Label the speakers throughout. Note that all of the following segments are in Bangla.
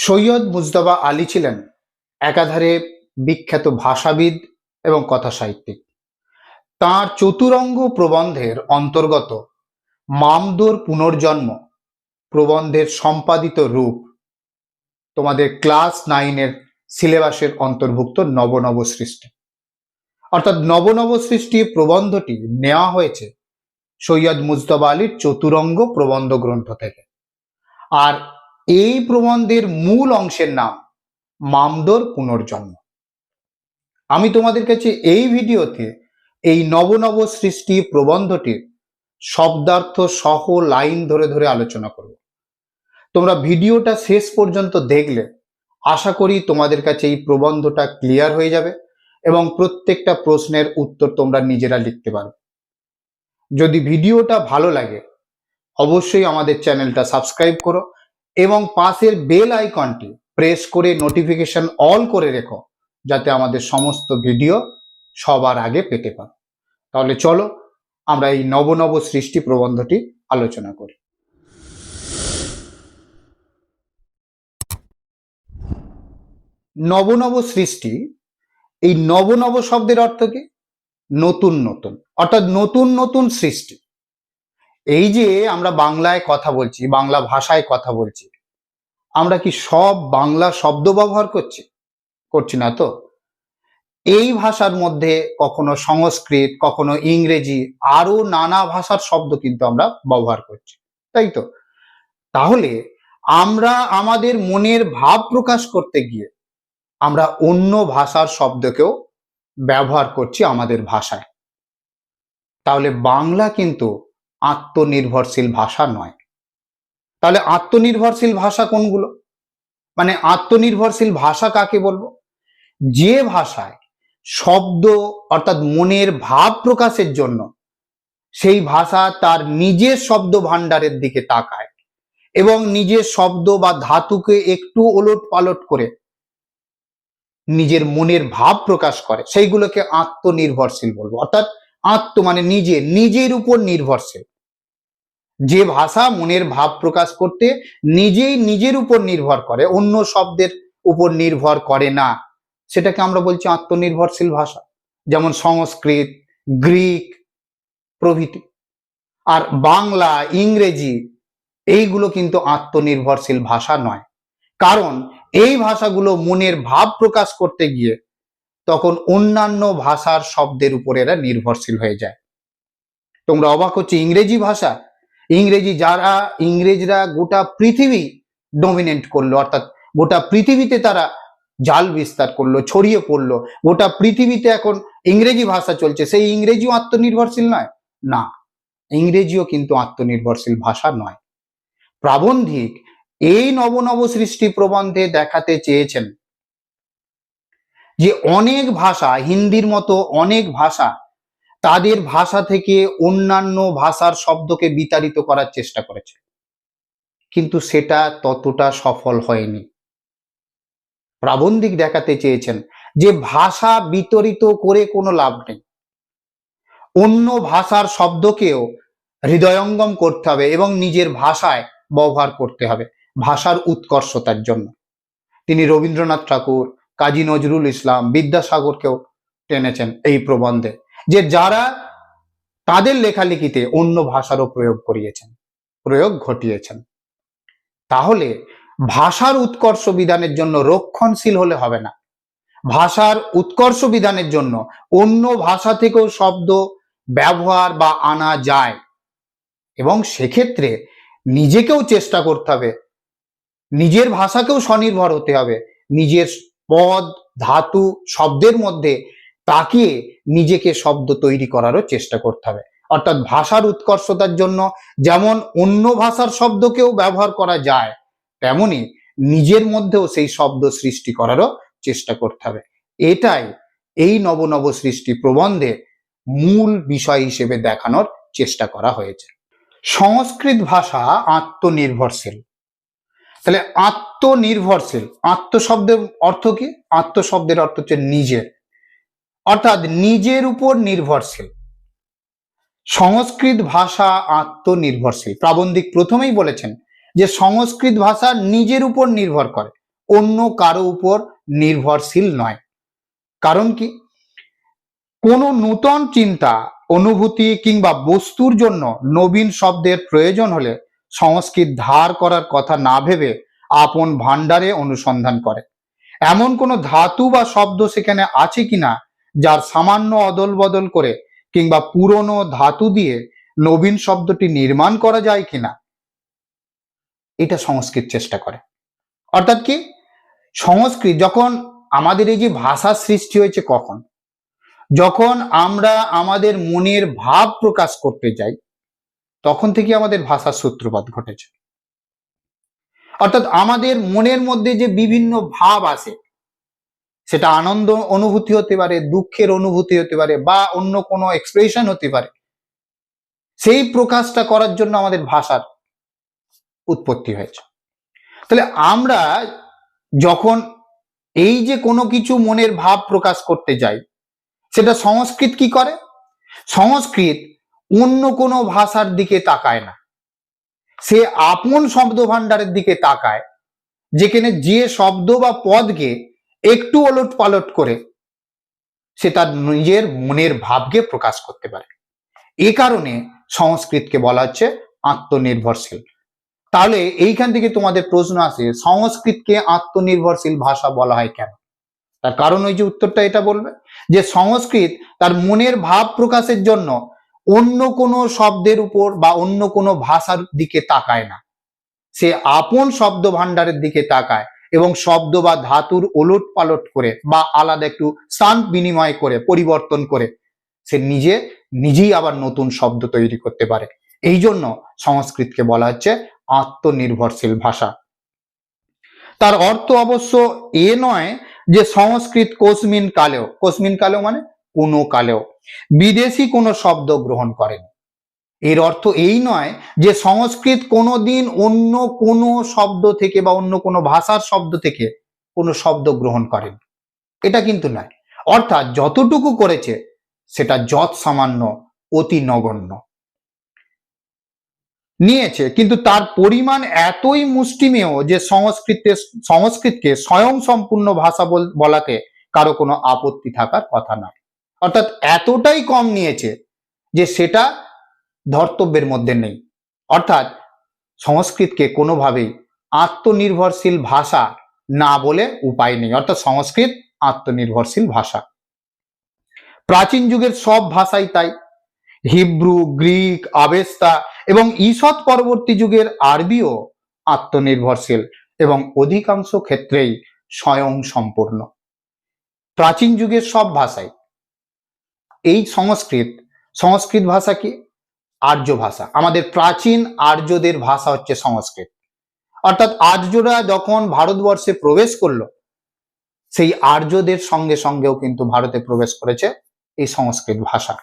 Speaker 1: সৈয়দ মুজতবা আলী ছিলেন একাধারে বিখ্যাত ভাষাবিদ এবং কথা সাহিত্যিক তাঁর চতুরঙ্গ প্রবন্ধের অন্তর্গত মামদোর পুনর্জন্ম প্রবন্ধের সম্পাদিত রূপ তোমাদের ক্লাস নাইনের সিলেবাসের অন্তর্ভুক্ত নবনব সৃষ্টি অর্থাৎ নবনব সৃষ্টি প্রবন্ধটি নেওয়া হয়েছে সৈয়দ মুজতবা আলীর চতুরঙ্গ প্রবন্ধ গ্রন্থ থেকে। আর এই প্রবন্ধের মূল অংশের নাম মামদোর পুনর্জন্ম। আমি তোমাদের কাছে এই ভিডিওতে এই নবনব সৃষ্টি প্রবন্ধটির শব্দার্থ সহ লাইন ধরে ধরে আলোচনা করব। তোমরা ভিডিওটা শেষ পর্যন্ত দেখলে আশা করি তোমাদের কাছে এই প্রবন্ধটা ক্লিয়ার হয়ে যাবে এবং প্রত্যেকটা প্রশ্নের উত্তর তোমরা নিজেরা লিখতে পারবে। যদি ভিডিওটা ভালো লাগে, অবশ্যই আমাদের চ্যানেলটা সাবস্ক্রাইব করো এবং পাশের বেল আইকনটি প্রেস করে নোটিফিকেশন অল করে রেখো, যাতে আমাদের সমস্ত ভিডিও সবার আগে পেতে পারো। তাহলে চলো, আমরা এই নবনব সৃষ্টি প্রবন্ধটি আলোচনা করি। নবনব সৃষ্টি, এই নবনব শব্দের অর্থ কি? নতুন নতুন, অর্থাৎ নতুন নতুন সৃষ্টি। এই যে আমরা বাংলায় কথা বলছি, বাংলা ভাষায় কথা বলছি, আমরা কি সব বাংলা শব্দ ব্যবহার করছি? করছি না তো? এই ভাষার মধ্যে কখনো সংস্কৃত, কখনো ইংরেজি আরও নানা ভাষার শব্দ কিন্তু আমরা ব্যবহার করছি, তাই তো? তাহলে আমরা আমাদের মনের ভাব প্রকাশ করতে গিয়ে আমরা অন্য ভাষার শব্দকেও ব্যবহার করছি আমাদের ভাষায়। তাহলে বাংলা কিন্তু আত্মনির্ভরশীল ভাষা নয়। তাহলে আত্মনির্ভরশীল ভাষা কোনগুলো? মানে আত্মনির্ভরশীল ভাষা কাকে বলব? যে ভাষায় শব্দ অর্থাৎ মনের ভাব প্রকাশের জন্য সেই ভাষা তার নিজের শব্দ ভাণ্ডারের দিকে তাকায় এবং নিজের শব্দ বা ধাতুকে একটু ওলট পালট করে নিজের মনের ভাব প্রকাশ করে। সেইগুলোকে আত্মনির্ভরশীল বলব। অর্থাৎ আত্ম মানে নিজে, নিজের উপর নির্ভরশীল। যে ভাষা মনের ভাব প্রকাশ করতে নিজেই নিজের উপর নির্ভর করে, অন্য শব্দের উপর নির্ভর করে না। সেটাকে আমরা বলছি আত্মনির্ভরশীল ভাষা, যেমন সংস্কৃত, গ্রিক প্রভৃতি। আর বাংলা, ইংরেজি, এইগুলো কিন্তু আত্মনির্ভরশীল ভাষা নয়। কারণ এই ভাষাগুলো মনের ভাব প্রকাশ করতে গিয়ে তখন অন্যান্য ভাষার শব্দের উপর এরা নির্ভরশীল হয়ে যায়। তোমরা অবাক হচ্ছে, ইংরেজি ভাষা ইংরেজি যারা, ইংরেজরা গোটা পৃথিবী ডমিনেন্ট করল, অর্থাৎ গোটা পৃথিবীতে তারা জাল বিস্তার করল, ছড়িয়ে পড়ল, গোটা পৃথিবীতে এখন ইংরেজি ভাষা চলছে। সেই ইংরেজিও আত্মনির্ভরশীল নয়? না, ইংরেজিও কিন্তু আত্মনির্ভরশীল ভাষা নয়। প্রাবন্ধিক এই নবনব সৃষ্টি প্রবন্ধে দেখাতে চেয়েছেন যে অনেক ভাষা, হিন্দির মতো অনেক ভাষা তাদের ভাষা থেকে অন্যান্য ভাষার শব্দকে বিতাড়িত করার চেষ্টা করেছে। কিন্তু সেটা ততটা সফল হয়নি। প্রাবন্ধিক দেখাতে চেয়েছেন যে ভাষা বিতরিত করে কোনো লাভ নেই। অন্য ভাষার শব্দকেও হৃদয়ঙ্গম করতে হবে এবং নিজের ভাষায় ব্যবহার করতে হবে ভাষার উৎকর্ষতার জন্য। তিনি রবীন্দ্রনাথ ঠাকুর, কাজী নজরুল ইসলাম, বিদ্যাসাগরকেও টেনেছেন এই প্রবন্ধে। যে যারা তাদের লেখালেখিতে অন্য ভাষারও প্রয়োগ করিয়েছেন, প্রয়োগ ঘটিয়েছেন। তাহলে ভাষার উৎকর্ষ বিধানের জন্য রক্ষণশীল হলে হবে না। ভাষার উৎকর্ষ বিধানের জন্য অন্য ভাষা থেকেও শব্দ, ব্যবহার বা আনা যায়। এবং সেক্ষেত্রে নিজেকেও চেষ্টা করতে হবে। নিজের ভাষাকেও স্বনির্ভর হতে হবে। নিজের পদ, ধাতু, শব্দের মধ্যে তাকিয়ে নিজেকে শব্দ তৈরি করারও চেষ্টা করতে হবে। অর্থাৎ ভাষার উৎকর্ষতার জন্য যেমন অন্য ভাষার শব্দকেও ব্যবহার করা যায়, তেমনি নিজের মধ্যেও সেই শব্দ সৃষ্টি করারও চেষ্টা করতে হবে। এটাই এই নবনব সৃষ্টি প্রবন্ধে মূল বিষয় হিসেবে দেখানোর চেষ্টা করা হয়েছে। সংস্কৃত ভাষা আত্মনির্ভরশীল। তাহলে আত্মনির্ভরশীল, আত্মশব্দের অর্থ কি? আত্মশব্দের অর্থ হচ্ছে নিজের অর্থাৎ নিজের উপর নির্ভরশীল। সংস্কৃত ভাষা আত্মনির্ভরশীল। প্রাবন্ধিক প্রথমেই বলেছেন যে সংস্কৃত ভাষা নিজের উপর নির্ভর করে, অন্য কারও উপর নির্ভরশীল নয়। কারণ কি? কোনো নূতন চিন্তা, অনুভূতি কিংবা বস্তুর জন্য নবীন শব্দের প্রয়োজন হলে সংস্কৃত ধার করার কথা না ভেবে আপন ভাণ্ডারে অনুসন্ধান করে। এমন কোনো ধাতু বা শব্দ সেখানে আছে কিনা যার সামান্য অদল বদল করে কিংবা পুরনো ধাতু দিয়ে নবীন শব্দটি নির্মাণ করা যায় কিনা, এটা সংস্কৃত চেষ্টা করে। অর্থাৎ কি? সংস্কৃত, যখন আমাদের এই যে ভাষার সৃষ্টি হয়েছে কখন? যখন আমরা আমাদের মনের ভাব প্রকাশ করতে যাই, তখন থেকে আমাদের ভাষার সূত্রপাত ঘটেছে। অর্থাৎ আমাদের মনের মধ্যে যে বিভিন্ন ভাব আসে সেটা আনন্দ অনুভূতি হতে পারে, দুঃখের অনুভূতি হতে পারে বা অন্য কোনো এক্সপ্রেশন হতে পারে। সেই প্রকাশটা করার জন্য আমাদের ভাষার উৎপত্তি হয়েছে। তাহলে আমরা যখন এই যে কোনো কিছু মনের ভাব প্রকাশ করতে যাই, সেটা সংস্কৃত কি করে? সংস্কৃত অন্য কোনো ভাষার দিকে তাকায় না। সে আপন শব্দ ভাণ্ডারের দিকে তাকায়, যেখানে যে শব্দ বা পদকে একটু ওলট পালট করে সে তার নিজের মনের ভাবকে প্রকাশ করতে পারে। এ কারণে সংস্কৃতকে বলা হচ্ছে আত্মনির্ভরশীল। তাহলে এইখান থেকে তোমাদের প্রশ্ন আসে, সংস্কৃতকে আত্মনির্ভরশীল ভাষা বলা হয় কেন? তার কারণ ওই যে উত্তরটা এটা বলবে, যে সংস্কৃত তার মনের ভাব প্রকাশের জন্য অন্য কোনো শব্দের উপর বা অন্য কোনো ভাষার দিকে তাকায় না। সে আপন শব্দ ভাণ্ডারের দিকে তাকায়। এবং শব্দ বা ধাতুর ওলট পালট করে বা আলাদা একটু স্থান বিনিময় করে, পরিবর্তন করে, সে নিজে নিজেই আবার নতুন শব্দ তৈরি করতে পারে। এই জন্য সংস্কৃতকে বলা হচ্ছে আত্মনির্ভরশীল ভাষা। তার অর্থ অবশ্য এ নয় যে সংস্কৃত কোসমিন কালেও কোসমিন কালেও মানে কোনো কালেও। বিদেশি কোনো শব্দ গ্রহণ করেন। এর অর্থ এই নয় যে সংস্কৃত কোনোদিন অন্য কোনো শব্দ থেকে বা অন্য কোনো ভাষার শব্দ থেকে কোনো শব্দ গ্রহণ করেন। এটা কিন্তু নয়। অর্থাৎ যতটুকু করেছে, সেটা যত সামান্য অতি নগণ্য। নিয়েছে, কিন্তু তার পরিমাণ এতই মুষ্টিমেয় যে সংস্কৃতে, সংস্কৃতকে স্বয়ং সম্পূর্ণ ভাষা বল- বলাতে কারও কোনো আপত্তি থাকার কথা নয়। অর্থাৎ এতটাই কম নিয়েছে যে সেটা ধর্তব্যের মধ্যে নেই। অর্থাৎ সংস্কৃতকে কোনোভাবেই আত্মনির্ভরশীল ভাষা না বলে উপায় নেই। অর্থাৎ সংস্কৃত আত্মনির্ভরশীল ভাষা। প্রাচীন যুগের সব ভাষাই তাই। হিব্রু, গ্রিক, আবেস্তা এবং ঈষৎ পরবর্তী যুগের আরবিও আত্মনির্ভরশীল এবং অধিকাংশ ক্ষেত্রেই স্বয়ং সম্পূর্ণ। প্রাচীন যুগের সব ভাষাই। এই সংস্কৃত সংস্কৃত ভাষা কি? আর্য ভাষা। আমাদের প্রাচীন আর্যদের ভাষা হচ্ছে সংস্কৃত। অর্থাৎ আর্যরা যখন ভারতবর্ষে প্রবেশ করল, সেই আর্যদের সঙ্গে সঙ্গেও কিন্তু ভারতে প্রবেশ করেছে এই সংস্কৃত ভাষা।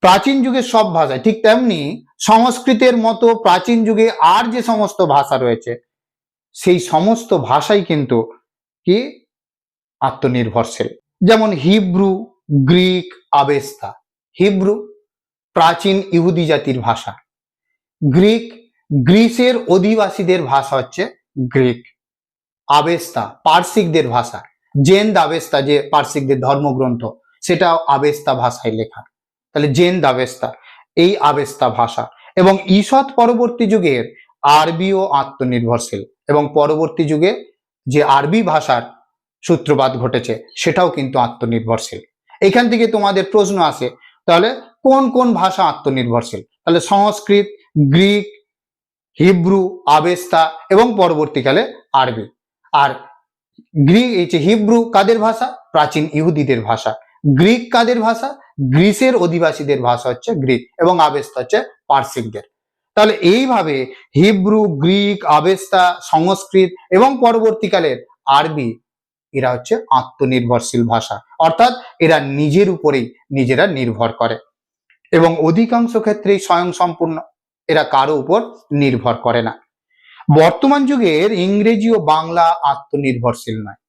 Speaker 1: প্রাচীন যুগের সব ভাষা ঠিক তেমনি সংস্কৃতের মতো প্রাচীন যুগে আর যে সমস্ত ভাষা রয়েছে, সেই সমস্ত ভাষাই কিন্তু কি? আত্মনির্ভরশীল। যেমন হিব্রু, গ্রিক, আবেস্তা। হিব্রু প্রাচীন ইহুদি জাতির ভাষা। গ্রিক, গ্রিসের অধিবাসীদের ভাষা হচ্ছে গ্রিক। আবেস্তা, পার্সিকদের ভাষা। জেন আবেস্তা, যে পার্সিকদের ধর্মগ্রন্থ, সেটাও আবেস্তা ভাষায় লেখা। তাহলে জেন আবেস্তা, এই আবেস্তা ভাষা। এবং ঈষৎ পরবর্তী যুগের আরবিও আত্মনির্ভরশীল। এবং পরবর্তী যুগে যে আরবি ভাষার সূত্রপাত ঘটেছে, সেটাও কিন্তু আত্মনির্ভরশীল। এখান থেকে তোমাদের প্রশ্ন আসে, তাহলে কোন কোন ভাষা আত্মনির্ভরশীল? তাহলে সংস্কৃত, গ্রিক, হিব্রু, আবেস্তা এবং পরবর্তীকালে আরবি। আর গ্রিক এই যে হিব্রু কাদের ভাষা? প্রাচীন ইহুদিদের ভাষা। গ্রিক কাদের ভাষা? গ্রিসের অধিবাসীদের ভাষা হচ্ছে গ্রিক এবং আবেস্তা হচ্ছে পার্সিকদের। তাহলে এইভাবে হিব্রু, গ্রিক, আবেস্তা, সংস্কৃত এবং পরবর্তীকালের আরবি, এরা হচ্ছে আত্মনির্ভরশীল ভাষা। অর্থাৎ এরা নিজের উপরেই নিজেরা নির্ভর করে। এবং অধিকাংশ ক্ষেত্রেই স্বয়ং সম্পূর্ণ এরা কারও উপর নির্ভর করে না। বর্তমান যুগের ইংরেজি ও বাংলা আত্মনির্ভরশীল নয়।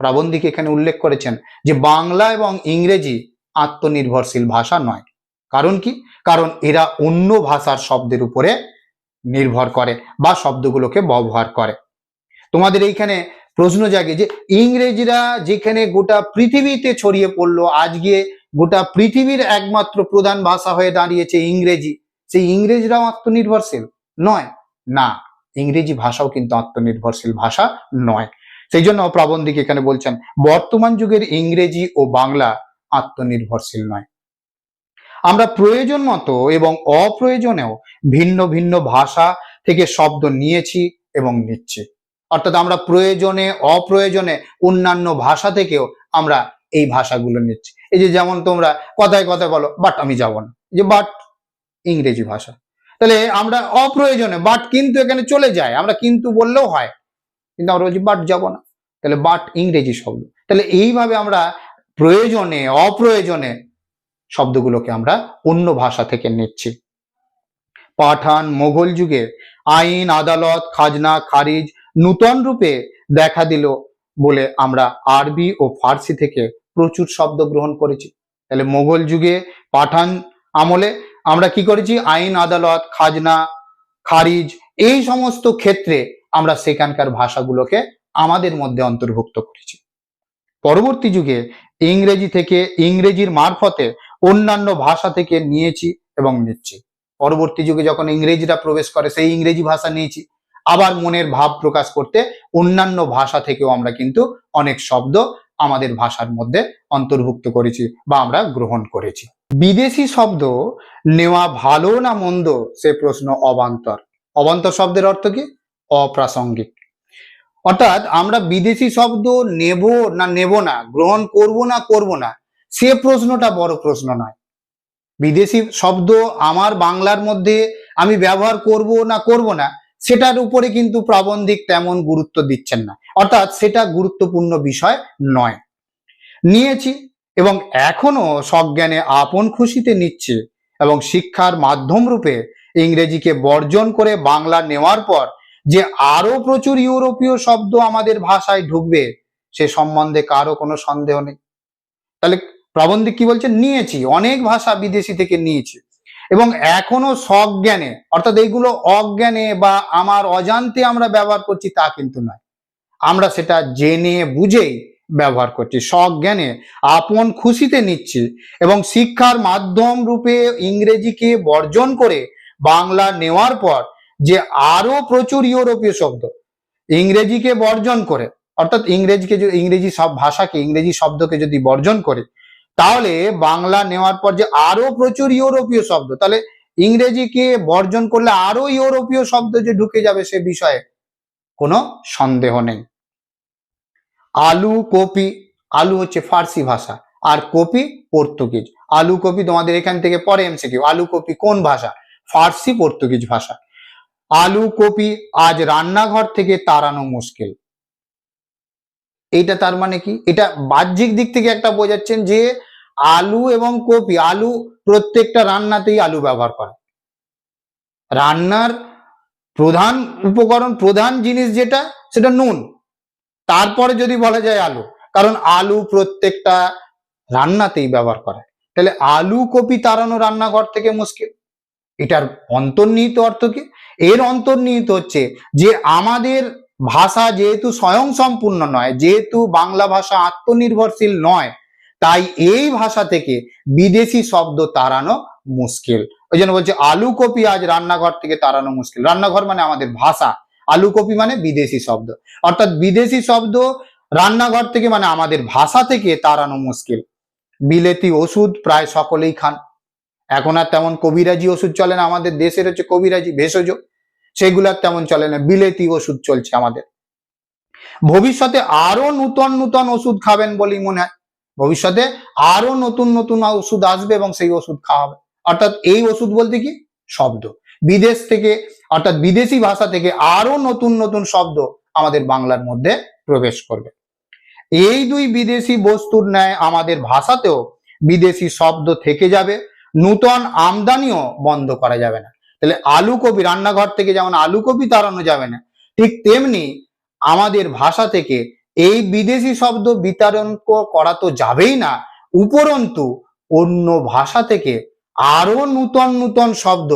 Speaker 1: প্রাবন্ধিক এখানে উল্লেখ করেছেন যে, বাংলা এবং ইংরেজি আত্মনির্ভরশীল ভাষা নয়। কারণ কি? কারণ এরা অন্য ভাষার শব্দের উপরে নির্ভর করে বা শব্দগুলোকে ব্যবহার করে। তোমাদের এইখানে প্রশ্ন জাগে যে, ইংরেজরা যেখানে গোটা পৃথিবীতে ছড়িয়ে পড়ল, আজকে গোটা পৃথিবীর একমাত্র প্রধান ভাষা হয়ে দাঁড়িয়েছে ইংরেজি। সেই ইংরেজরাও আত্মনির্ভরশীল? নয়। না, ইংরেজি ভাষাও কিন্তু আত্মনির্ভরশীল ভাষা নয়। সেই জন্য প্রাবন্ধিক এখানে বলছেন, বর্তমান যুগের ইংরেজি ও বাংলা আত্মনির্ভরশীল নয়। আমরা প্রয়োজন মতো এবং অপ্রয়োজনেও ভিন্ন ভিন্ন ভাষা থেকে শব্দ নিয়েছি এবং নিচ্ছি। অর্থাৎ আমরা প্রয়োজনে, অপ্রয়োজনে অন্যান্য ভাষা থেকেও আমরা এই ভাষাগুলো নিচ্ছি। এই যে যেমন তোমরা কথায় কথায় বলো, বাট আমি যাব না। যে, বাট ইংরেজি ভাষা। তাহলে আমরা অপ্রয়োজনে, বাট কিন্তু এখানে চলে যায়, আমরা কিন্তু বললেও হয়, কিন্তু আমরা বলছি, বাট যাব না। তাহলে বাট ইংরেজি শব্দ। তাহলে এইভাবে আমরা প্রয়োজনে, অপ্রয়োজনে শব্দগুলোকে আমরা অন্য ভাষা থেকে নিচ্ছি। পাঠান মোগল যুগে আইন, আদালত, খাজনা, খারিজ নূতন রূপে দেখা দিল বলে আমরা আরবি ও ফার্সি থেকে প্রচুর শব্দ গ্রহণ করেছি। তাহলে মোগল যুগে পাঠান আমলে আমরা কি করেছি? আইন, আদালত, খাজনা, খারিজ এই সমস্ত ক্ষেত্রে আমরা সেখানকার ভাষাগুলোকে আমাদের মধ্যে অন্তর্ভুক্ত করেছি। পরবর্তী যুগে ইংরেজি থেকে ইংরেজির মারফতে অন্যান্য ভাষা থেকে নিয়েছি এবং নিচ্ছি। পরবর্তী যুগে যখন ইংরেজিরা প্রবেশ করে, সেই ইংরেজি ভাষা নিয়েছি। আবার মনের ভাব প্রকাশ করতে অন্যান্য ভাষা থেকেও আমরা কিন্তু অনেক শব্দ আমাদের ভাষার মধ্যে অন্তর্ভুক্ত করেছি বা আমরা গ্রহণ করেছি। বিদেশি শব্দ নেওয়া ভালো না মন্দ? সে প্রশ্ন অবান্তর। অবান্তর শব্দের অর্থ কি? অপ্রাসঙ্গিক। অর্থাৎ আমরা বিদেশি শব্দ নেব না নেব না, গ্রহণ করব না করব না, সে প্রশ্নটা বড় প্রশ্ন নয়। বিদেশি শব্দ আমার বাংলার মধ্যে আমি ব্যবহার করব না করব না সেটার উপরে কিন্তু প্রাবন্ধিক তেমন গুরুত্ব দিচ্ছেন না। অর্থাৎ সেটা গুরুত্বপূর্ণ বিষয় নয়। নিয়েছি এবং এখনও সজ্ঞানে আপন খুশিতে নিচ্ছে এবং শিক্ষার মাধ্যম রূপে ইংরেজিকে বর্জন করে বাংলা নেওয়ার পর যে আরও প্রচুর ইউরোপীয় শব্দ আমাদের ভাষায় ঢুকবে, সে সম্বন্ধে কারও কোনো সন্দেহ নেই। তাহলে প্রাবন্ধিক কি বলছে নিয়েছি। অনেক ভাষা বিদেশি থেকে নিয়েছি। এবং এখনও সজ্ঞানে অর্থাৎ এইগুলো অজ্ঞানে বা আমার অজান্তে আমরা ব্যবহার করছি তা কিন্তু নয়। আমরা সেটা জেনে বুঝেই ব্যবহার করছি সজ্ঞানে আপন খুশিতে নিচ্ছি এবং শিক্ষার মাধ্যম রূপে ইংরেজিকে বর্জন করে বাংলা নেওয়ার পর যে আরও প্রচুর ইউরোপীয় শব্দ, ইংরেজিকে বর্জন করে, অর্থাৎ ইংরেজিকে ইংরেজি সব ভাষাকে, ইংরেজি শব্দকে যদি বর্জন করে তাহলে বাংলা নেওয়ার পর যে আরও প্রচুর ইউরোপীয় শব্দ, তাহলে ইংরেজিকে বর্জন করলে আরও ইউরোপীয় শব্দ যে ঢুকে যাবে সে বিষয়ে কোনো সন্দেহ নেই। আলু, কপি, আলু হচ্ছে ফার্সি ভাষা আর কপি পর্তুগিজ। আলু, কপি তোমাদের এখান থেকে পরে এমসিকিউ। আলু, কপি কোন ভাষা? ফার্সি পর্তুগিজ ভাষা। আলু, কপি আজ রান্নাঘর থেকে তাড়ানো মুশকিল। এইটা তার মানে কি? এটা বাহ্যিক দিক থেকে একটা বোঝাচ্ছেন যে আলু এবং কপি, আলু প্রত্যেকটা রান্নাতেই আলু ব্যবহার করে। রান্নার প্রধান উপকরণ, প্রধান জিনিস যেটা, সেটা নুন। তারপরে যদি বলা যায় আলু, কারণ আলু প্রত্যেকটা রান্নাতেই ব্যবহার করে। তাহলে আলু, কপি তাড়ানো রান্নাঘর থেকে মুশকিল। এটার অন্তর্নিহিত অর্থ কি? এর অন্তর্নিহিত হচ্ছে যে আমাদের ভাষা যেহেতু স্বয়ং সম্পূর্ণ নয়, যেহেতু বাংলা ভাষা আত্মনির্ভরশীল নয়, তাই এই ভাষা থেকে বিদেশি শব্দ তাড়ানো মুশকিল। ওই জন্য বলছে আলু কপি আজ রান্নাঘর থেকে তাড়ানো মুশকিল। রান্নাঘর মানে আমাদের ভাষা। আলু কপি মানে বিদেশি শব্দ। অর্থাৎ বিদেশি শব্দ রান্নাঘর থেকে মানে আমাদের ভাষা থেকে তাড়ানো মুশকিল। বিলেতি ওষুধ প্রায় সকলেই খান। এখন আর তেমন কবিরাজি ওষুধ চলে না আমাদের দেশের হচ্ছে কবিরাজি ভেষজ। সেগুলো আর তেমন চলে না। বিলেতি ওষুধ চলছে আমাদের। ভবিষ্যতে আরও নূতন নূতন ওষুধ খাবেন বলেই মনে হয়। ভবিষ্যতে আরও নতুন নতুন ওষুধ আসবে এবং সেই ওষুধ খাওয়া হবে অর্থাৎ এই ওষুধ বলতে কি? শব্দ। বিদেশ থেকে, অর্থাৎ বিদেশি ভাষা থেকে আরও নতুন নতুন শব্দ আমাদের বাংলার মধ্যে প্রবেশ করবে। এই দুই বিদেশি বস্তুর ন্যায় আমাদের ভাষাতেও বিদেশি শব্দ থেকে যাবে। নূতন আমদানিও বন্ধ করা যাবে না। তাহলে আলু কপি রান্নাঘর থেকে যেমন আলু কপি তাড়ানো যাবে না, ঠিক তেমনি আমাদের ভাষা থেকে এই বিদেশি শব্দ বিতরণ করা তো যাবেই না, উপরন্তু অন্য ভাষা থেকে আরও নূতন নূতন শব্দ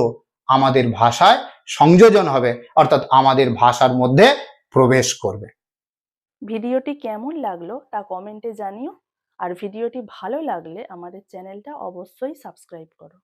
Speaker 1: আমাদের ভাষায় সংযোজন হবে, অর্থাৎ আমাদের ভাষার মধ্যে প্রবেশ করবে।
Speaker 2: ভিডিওটি কেমন লাগল তা কমেন্টে জানিও, আর ভিডিওটি ভালো লাগলে আমাদের চ্যানেলটা অবশ্যই সাবস্ক্রাইব করো।